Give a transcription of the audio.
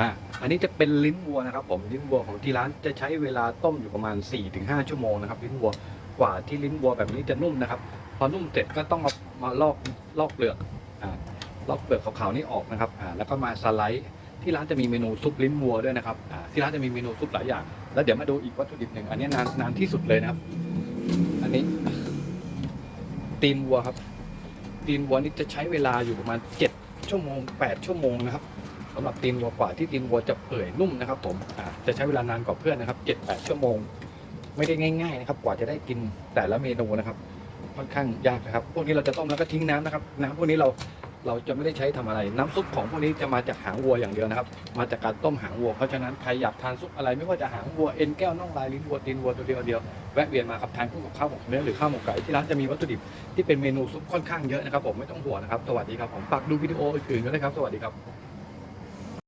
มาอันนี้จะเป็นลิ้นวัวนะครับ ผมลิ้นวัวของที่ร้านจะใช้เวลาต้มอยู่ประมาณ 4-5 ชั่วโมงนะครับลิ้นวัวกว่าที่ลิ้นวัวแบบนี้จะนุ่มนะครับ พอนุ่มเสร็จก็ต้องมามาลอกลอกเปลือกอ่าลอกเปลือกขาวๆนี่ออกนะครับอ่าแล้วก็มาสไลด์ที่ร้านจะมีเมนูซุปลิ้นวัวด้วยนะครับอ่าที่ร้านจะมีเมนูซุปหลายอย่าง แล้วเดี๋ยวมาดูอีกวัตถุดิบหนึ่งอันนี้นานนานที่สุดเลยนะครับ อันนี้ตีนวัวครับตีนวัวนี่จะใช้เวลาอยู่ประมาณ 7 ชั่วโมง 8 ชั่วโมงนะครับ สำหรับตีนวัวกว่าที่ตีนวัวจะเปื่อยนุ่มนะครับ ผมจะใช้เวลานานกว่าเพื่อนนะครับ7-8ชั่วโมง ไม่ได้ง่าย ๆ นะครับ กว่าจะได้กินแต่ละเมนูนะครับ ค่อนข้างยากนะครับ พวกนี้เราจะต้มแล้วก็ทิ้งน้ำนะครับ น้ำพวกนี้เราเราจะไม่ได้ใช้ทำอะไร น้ำซุปของพวกนี้จะมาจากหางวัวอย่างเดียวนะครับ มาจากการต้มหางวัว เพราะฉะนั้นใครอยากทานซุปอะไรไม่ว่าจะหางวัวเอ็นแก้วน่องลายลิ้นวัวตีนวัวตัวเดียวเดียวแวะเวียนมาครับทานคู่กับข้าวหมกเนื้อหรือข้าวหมกไก่ที่ร้านจะมีวัตถุดิบที่เป็นเมนูซุปค่อนข้างเยอะนะครับผมไม่ต้องห่วงนะครับ สวัสดีครับผมฝากดูวิดีโออื่นๆด้วยนะครับ สวัสดีครับ